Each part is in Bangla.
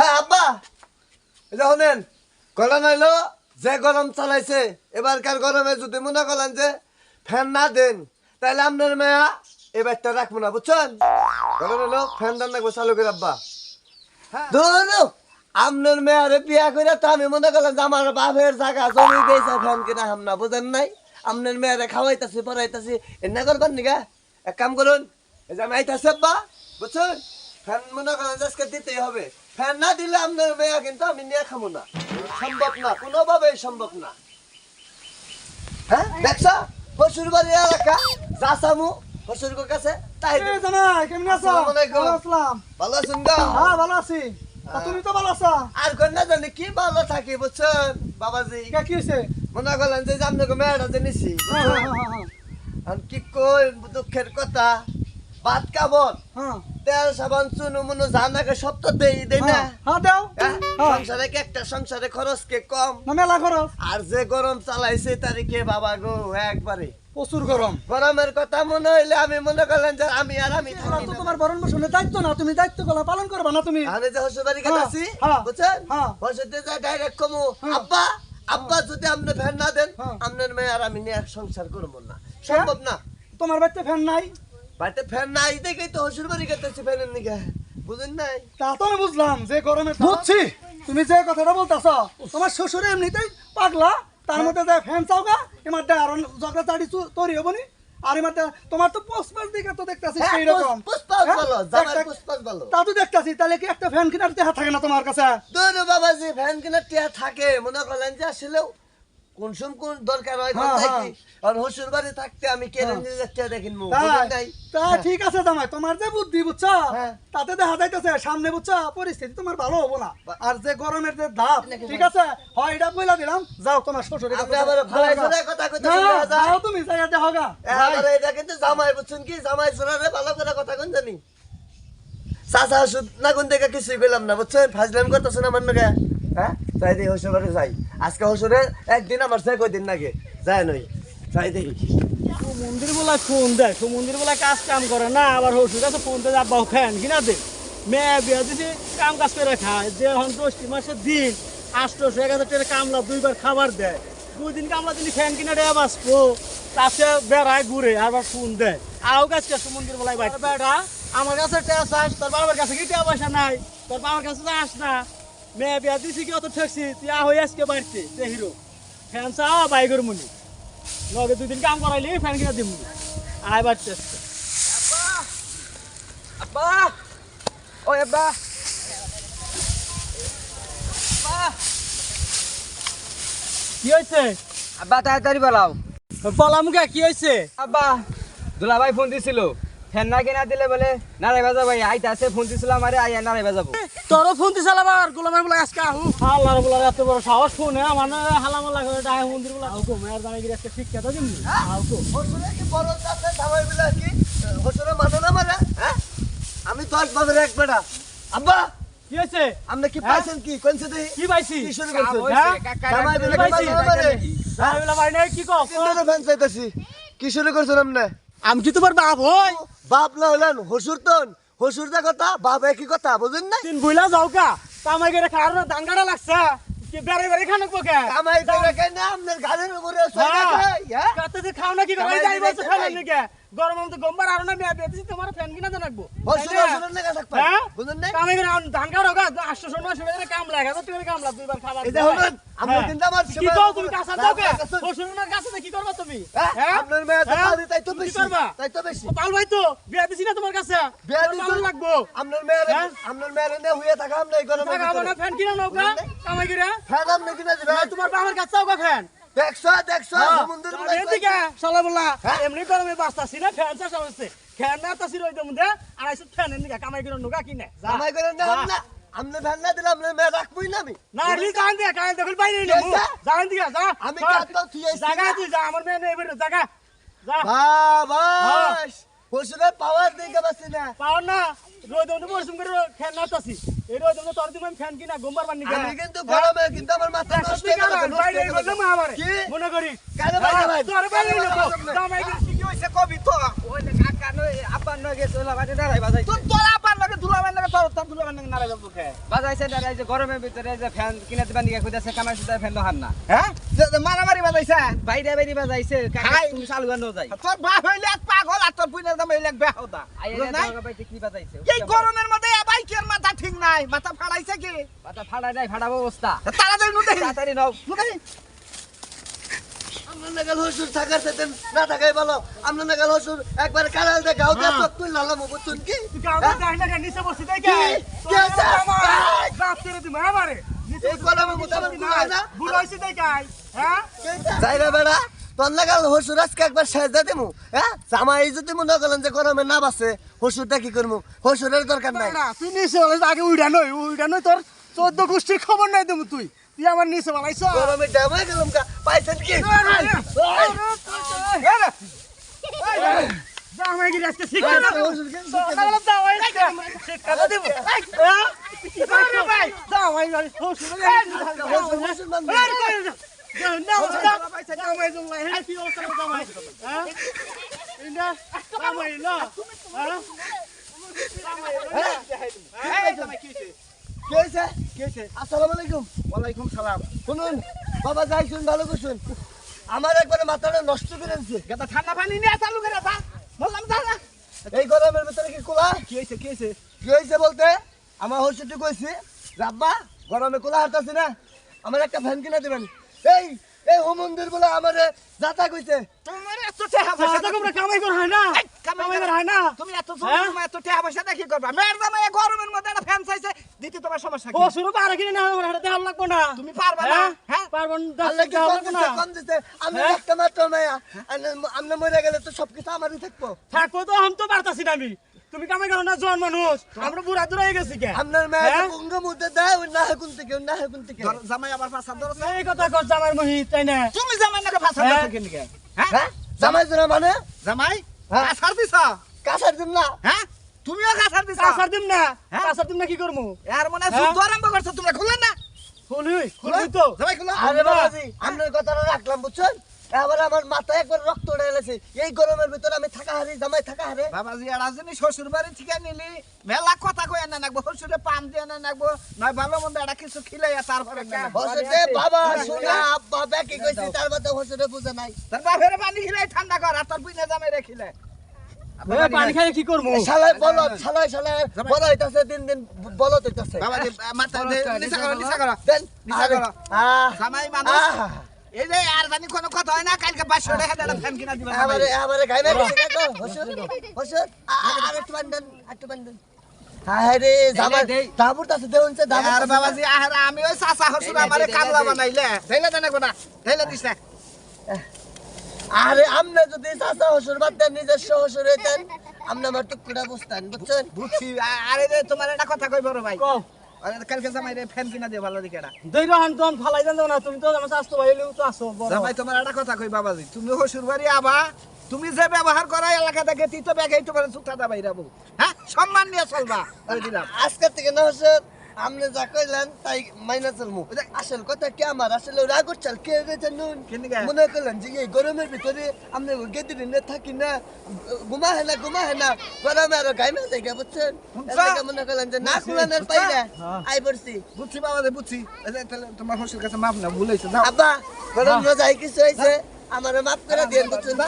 হ্যাঁ আব্বা। যে শোনেন গরম হইল যে গরম চালাইছে এবারকার গরমে যদি মনে করেন যে ফ্যান না দেন তাহলে আপনার মেয়া এবারটা রাখব না বুঝছেন? গরম হইল ফ্যান দান রাখব চালু করে আব্বা। ধরো আপনার মেয়ারে বিয়া করে তো আমি মনে করলাম যে আমার বাপের জায়গা জমি দিয়েছে ফ্যান কিনা হাম না বুঝেন নাই? আপনার মেয়ারে খাওয়াইতাছি পড়াইতাছি এনে করবেন নিগা। এক কাম করুন এই যে আমি আইতাছি আব্বা বুঝছেন? ফ্যান মনে করেন আজকে দিতেই হবে। ফ্যান না দিলে আপনার মেয়া কিন্তু আমি নিয়ে খাব না। সম্ভব না কোনোভাবেই সম্ভব না। হ্যাঁ দেখছ? শ্বশুর বাড়ি এলাকা যা সামু শ্বশুর কাছে তাই এ কেমন আছো? আসসালামু। ভালো আছেন গা? হ্যাঁ ভালো আছি। তুমি তো ভালো আছো? আর কন্যা জানি কি ভালো থাকি বুঝছেন বাবাজি। কে কি হয়েছে মনে করলেন যে আপনাকে মেয়েটা যে নিছি হ্যাঁ হ্যাঁ হ্যাঁ হ্যাঁ। কি কই দুঃখের কথা? ভাত কাবন হ্যাঁ। তেল সাবান চুনু মুনু জানাকে সব তো দেই দেই না? হ্যাঁ হ্যাঁ দাও। হ্যাঁ? সংসারে কি একটা সংসারে খরচ কে কম? না মেলা খরচ। আর যে গরম চালাইছে তারিখে বাবা গো একবারে? প্রচুর গরম। গরমের কথা মনে হইলে আমি মনে করলেন যে আমি আর আমি থাকি না। তোমার ভরণ পোষণের দায়িত্ব না তুমি দায়িত্বগুলো পালন করবা না তুমি। আমি যে হসে বাড়ি কাছে হ্যাঁ, আছি বুঝছেন। হসেতে যা ডাইরেক্ট কমু। আব্বা আব্বা যদি আপনি ফ্যান না দেন। আপনার মেয়ে আর আমি নিয়ে এক সংসার করব না। সম্ভব না। তোমার বাড়িতে ফ্যান নাই। বাড়িতে ফ্যান নাই দেখেই তো হসুর বাড়ি কাছে ফ্যানের নিকে। বুঝেন নাই? তা তো আমি বুঝলাম যে গরমে বুঝছি। তুমি যে কথাটা বলতেছ তোমার শ্বশুরে এমনিতেই পাগলা তার মধ্যে যে ফ্যান চাওগা এমার দে আরও ঝগড়া চাড়ি তৈরি হবনি আর এমার তোমার তো পোস্ট দিকে তো দেখতেছি হ্যাঁ, সেই রকম। হ্যাঁ? ভালো, ভালো। তা তো দেখতেছি তাহলে কি একটা ফ্যান কেনার দেহা থাকে না তোমার কাছে? দূর বাবাজি ফ্যান কিনে টিয়া থাকে মনে করলেন যে আসলেও কোন সম কোন দরকার হয় হ্যাঁ, থাকি আর হসুর বাড়ি থাকতে আমি দেখিন তাই বুঝেন নাই? তা ঠিক আছে জামাই তোমার যে বুদ্ধি বুঝছ? হ্যাঁ। তাতে দেখা যাইতেছে সামনে বুঝছ? পরিস্থিতি তোমার ভালো হব না। আর যে গরমের যে ধাপ ঠিক আছে? হয় এটা বইলা দিলাম যাও তোমার আবার যাও গা। তুমি যাইয়া দেখো গা। এটা কিন্তু জামাই বুঝছেন কি? জামাই চোরারে ভালো করে কথা কোন জানি। চাচা ওষুধ না কোন থেকে কিছুই কইলাম না বুঝছেন? ফাজলাম করতেছেন আমার নাকি হ্যাঁ? যাই দিই হসুর যাই। আজকে হসুরে একদিন আমার সে কয়দিন নাকি যায় নই। যাই দেখি মন্দির বলা ফোন দেয়? তো মন্দির বলা কাজ কাম করে না আবার হসুর কাছে ফোন দেয় আব্বা ফ্যান কিনা দে? মেয়ে বিয়া দিছি কাম কাজ করে খায়। যে দশটি মাসের দিন আষ্টশো এক হাজার টাকা কামলা দুইবার খাবার দেয়। দুই দিন কামলা দিন ফ্যান কিনা দেয় বাঁচবো তাতে বেড়ায় ঘুরে আবার ফোন দেয়। আও কাজ কাছে মন্দির বলাই বেড়া আমার কাছে টেস আস তোর বাবার কাছে কি টাকা পয়সা নাই? তোর বাবার কাছে তো আস না। মেয়ে বিয়া দিছি কি অত ঠেকছি? তুই আহ হয়ে আজকে বাড়িতে তে হিরো। ফ্যান চাও বাইকের মুনি লগে দুই দিন কাম করাইলে ফ্যান কিনা দিম আয় বাড়তে আব্বা! ওই আব্বা! কি হয়েছে আব্বা তাড়াতাড়ি বলাও বলা মুখে কি হয়েছে আব্বা! দুলাভাই ফোন দিছিল। ফ্যান না কিনা দিলে বলে নারাই বাজা ভাই আইতে আছে ফোন দিছিল আমারে আইয়া নারাই বাজাবো। তোরও ফোন দিছিল আবার গোলামের বলে আজকে আহু। হালার বলে এত বড় সাহস ফোন হ্যাঁ মানে হালামালা করে ডাহে মন্দির বলে। আহু কো মেয়ের দামে গিয়ে আজকে শিক্ষা তো দিমনি আহু কো কি বড় চাচা বিলা কি? হসুরে মানে না মানে? হ্যাঁ? আমি দশ বাজার এক বেটা আব্বা! কি হয়েছে? আপনি কি হ্যাঁ? পাইছেন কি? কোনছে দেই কি পাইছি? কি শুরু কাম করছেন? হইছে, হ্যাঁ? কাকা জামাই বিলা কি পাইছি, মানে? না মানে আমি বলে নাই কি কও? তিনজনে ফ্যান চাইতেছি? কি শুরু করছেন আপনি? আমি কি তোমার বাপ হই? বাপ না হলেন হসুর তন হসুর দা কথা বাপ একই কথা বুঝেন না তিন বুইলা যাও কা কামাই করে খাওয়ার না দান কাটা লাগছে কি বেড়ে বেড়ে খানো পোকে কামাই করে কেন আপনার গাড়ির উপরে সই হ্যাঁ। রাখাই, হ্যাঁ? কাতে যে খাও না কি করে যাই বলছে খাই। নাকি গরম তো গম্বার আর না মেয়ে বেতেছি তোমার ফ্যান কিনা জানাকবো হসুরের লেগে থাকবে হ্যাঁ বুঝেন না কামাই করে ধান কাটা হোক আটশো শূন্য শুনে কাম লাগে তো তুমি কাম লাগ দুইবার খাবার এই আমরা হ্যাঁ। কিন্তু আমার কি সময়- তুমি কাঁচা দাও কে আপনার কাছে- বসুনের কাছে কি করবা তুমি হ্যাঁ? হ্যাঁ? আপনার মেয়ে তো হ্যাঁ? তাই তো বেশি তাই তো বেশি পাল ভাই তো বিয়া দিছি না তোমার কাছে বিয়া দিছো? লাগবো আপনার মেয়ের হ্যাঁ? আপনার হইয়া থাকা আমরা এই ভিতরে। না ফ্যান কিনা নৌকা কামাই করে ফ্যান আপনি কিনে দিবেন না, তোমার বাবার কাছে চাও ফ্যান দেখছ দেখছ হ্যাঁ, তাহলে মধ্যে এদিকে শালা বললা, হ্যাঁ? এমনি গরমে বাঁচতাছি না, ফ্যান চাষ হচ্ছে। ফ্যান না তাছি রইতে মধ্যে, আড়াইশো ফ্যান এদিকে কামাই করে নুগা কিনে। যা, জামাই করে না। না আপনি ফ্যান না দিলে আপনার মেয়ে রাখবই না আমি না, এলি জান দিয়ে, কারেন্ট দেখুন বাইরে কি নিয়ে মু। হইছে? জান দিয়ে, যা। আমি চল। তুই আইসি তুই যা, আমার মেয়ে নেই বেরো, জাগা। যা। বাবাস হসুরের পাওয়ার দিকে বাসি না পাওয়ার না, রোদে পরিশ্রম করে ফ্যান নাড়তাছি। এই তোর ফ্যান কিনা, গোমবার বান্নি কিনা। আমি কিন্তু গরমে কিন্তু আমার মাথা নষ্ট হয়ে গেল, বাইরে গেল। বললাম আমারে। মনে করি কারে বাইরে ভাই? তোর বাইরে কারে নিবো। বাইরে যাবে? জামাই হইছে কবি তো ওই যে কাকা নয় আব্বা নয় গেছে দুলাভাই নারাই বাজাই তোর আব্বার লাগে দুলা ভাই নাকি তোর তোর দুলা ভাই নাকি নারাই বাবু কে বাজাইছে না যে গরমের ভিতরে যে ফ্যান কিনে দিবা নিয়ে কইতাছে কামাই সুতা ফ্যান তো হার না হ্যাঁ যে যে মারামারি বাজাইছে বাইরে বাইরে বাজাইছে কাকা হাই। তুমি চালু গান যাই তোর বাপ হইলে এক পাগল আর তোর বুইনের দাম হইলে এক বেহুদা আই বুঝছ নাই? বাইতে কি বাজাইছে এই গরমের মধ্যে বাইকের মাথা নাই মাথা ফাড়াইছে কি? পাতা ফাড়া নাই ফাড়াবো অবস্থা। তাড়াতাড়ি নুতে তাড়াতাড়ি নাও। আমরা নাগাল হসুর থাকার সাথে না থাকাই ভালো। আমরা নাগাল হসুর একবার কারাল চোখ তুই লালাম বুঝছুন কি নিচে বসে দেয় কি? কি? হয়েছে? বাপ তেরে তুমি আমারে। এই কলমে মোতাবেক না? ভুল হয়েছে দেখাই হ্যাঁ? যাই রে বেড়া। তোর লাগাল হসুর আজকে একবার সাজা দিমু হ্যাঁ জামাই যদি মনে করেন যে গরমে না বাসে হসুরটা কি করব হসুরের দরকার নাই তুই নিচে আগে উইডা নই উইডা নই তোর চোদ্দ গোষ্ঠীর খবর নাই তুমি তুই তুই আমার নিচে বলাইছ গরমে ডেমে গেলাম কা পাইছেন কি জামাই গিয়ে আজকে হসুর কে? সকালে জামাই শিক্ষা দেব হ্যাঁ কি হ্যাঁ হ্যাঁ হ্যাঁ হয়েছে? ওয়ালাইকুম সালাম। শুনুন বাবা যাই শুন ভালো করছুন আমার একবারে মাথাটা নষ্ট করে দিছে। গেটা ঠান্ডা পানি নিয়ে চালু করে যা। বললাম যা। এই গরমের ভিতরে কি কোলা? কি হইছে কি হইছে? কি হয়েছে বলতে? আমার হসুটি কইছি রাব্বা গরমে কোলা হাঁটাছি না। আমার একটা ফ্যান কিনে দেবেন। এই এই হোম মন্দির বলে আমারে যাতা কইছে। তোমার এত টাকা পয়সা কোমরা কামাই কর হয় না। কামাই কর হয় না। তুমি এত হ্যাঁ? সময় এত টাকা পয়সা দেখি করবা। মেয়ের দামে গরমের মধ্যে একটা ফ্যান চাইছে দিতে তোমার সমস্যা কি? ও শুরু পারে কিনে না আমার হাতে লাগবো না। তুমি পারবা না? হ্যাঁ? হ্যাঁ? পারব না আল্লাহ কি দেওয়া না। কম দিছে? আমি হ্যাঁ? একটা মাত্র মায়া। আমরা মরে গেলে তো সবকিছু আমারই থাকব। থাকব তো আমি তো পারতাছি না আমি। তুমি কামাই করো না জন মানুষ। আমরা বুড়া দূর হয়ে গেছি কে? আপনার মেয়ে হ্যাঁ? গঙ্গা মধ্যে দেয় ওই না কোন থেকে না কোন থেকে? জামাই আবার ফাঁসা ধরো এই কথা কর জামার মহিত তাই না? তুমি জামাই নাকি ফাঁসা হ্যাঁ? ধরছো কেন কে? হ্যাঁ? হ্যাঁ? জামাই জোড়া মানে? জামাই? হ্যাঁ। কাছার দিছ? কাছার দিন না। হ্যাঁ? তুমিও কাছার দিছ? কাসার দিম না। হ্যাঁ? কাসার দিম না কি করব এর মনে হয়? হ্যাঁ? যুদ্ধ আরম্ভ করছ তোমরা খুললেন না? খুলুই খুলুই তো। জামাই খুলো আরে। বাবাজি আপনার কথাটা রাখলাম বুঝছেন? এবার আমার মাথায় একবার রক্ত উঠে এই গরমের ভিতরে আমি থাকা হারি জামাই থাকা হারে। বাবাজি এরা জানি শ্বশুর বাড়ি থেকে নিলি। মেলা কথা কই না নাকবো শ্বশুরে পাম দিয়ে না নাকবো। নয় ভালো মন্দ এটা কিছু খিলাইয়া তারপরে না নাকবো। হসুতে বাবা শোনা আব্বা ব্যাকি কইছি তার মধ্যে হসুতে বুঝে নাই। তার বাপের পানি খিলাই ঠান্ডা কর আর তোর বুইনে জামাই রে খিলাই। পানি খাই কি করব? শালায় বলত শালায় শালায় বড় হইতাছে দিন দিন বলত হইতাছে। বাবাজি মাথা নিচা করো নিচা করো। নিচা আরে, করো। জামাই মানুষ। এই যে আর জানি কোনো কথা হয় না কালকে পাঁচশো টাকা দেড় ফ্যান কিনা দিবা আমারে আমারে গাই মেরে দিছে হসুর হসুর আর একটু একটু তাছে দেউনছে আর বাবাজি আমি ওই চাচা হসুর আমারে কামলা বানাইলে। ধইলে দেন না ধইলে দিস না। আরে আমনে যদি চাচা হসুর বাদ দেন নিজস্ব হসুর হইতেন আমনে আমার টুকরা বুঝতেন বুঝছেন? বুঝছি আরে তোমার একটা কথা কই বড় ভাই? কও। কালকে জামাই রে ফ্যান কিনা দিয়ে ভালো দিকে না দুই রহান তো ফালাই দেন না তুমি তো আমার স্বাস্থ্য ভাইলেও তো আসো বড়। জামাই তোমার একটা কথা কই বাবাজি তুমি হসুর বাড়ি আবা তুমি যে ব্যবহার করা এলাকা থেকে তুই তো ব্যাগে তোমার চুক্তা দা বাইরাবো হ্যাঁ? সম্মান নিয়ে চলবা। আজকের দিলাম। আজকে থেকে না হসুর আমনে যা কইলেন তাই মাইনা চলমু। আসল কথা কি আমার? আসলে রাগ চাল কে রে জানুন কেন গা? মনে করলেন যে এই গরমের ভিতরে আমনে গেদি দিনে থাকি না। ঘুমা হয় না ঘুমা হয় না। গরমে আরও গাইমে জায়গা বুঝছেন? মনে করলেন যে না কুলানের পাইরা আই পড়ছি। বুঝছি বাবাজি বুঝছি। তাহলে তোমার হসুর কাছে মাপ না ভুল হয়েছে আব্বা গরম না যাই কিছু হয়েছে? আমার মাফ করে দিয়ে বুঝছেন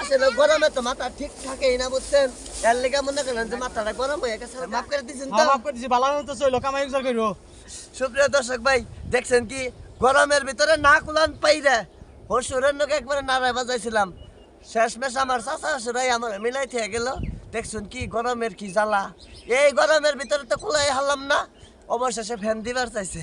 আসলে গরমে তো মাথা ঠিক থাকেই না বুঝছেন? এর লেগে মনে করলেন যে মাথাটা গরম হয়ে গেছে। মাফ করে দিয়েছেন তো? হ্যাঁ মাফ করে দিছি ভালো তো চইলো কামাই উজার কইরো। সুপ্রিয় দর্শক ভাই দেখছেন কি? গরমের ভিতরে না কুলান পাইরে হসুরের নকে একবারে নাড়াই বাজাইছিলাম। শেষমেশ আমার চাচা হসুরাই আমার মিলাই থেকে গেল। দেখছেন কি গরমের কি জ্বালা। এই গরমের ভিতরে তো কুলাই হারলাম না অবশেষে ফ্যান দিবার চাইছে।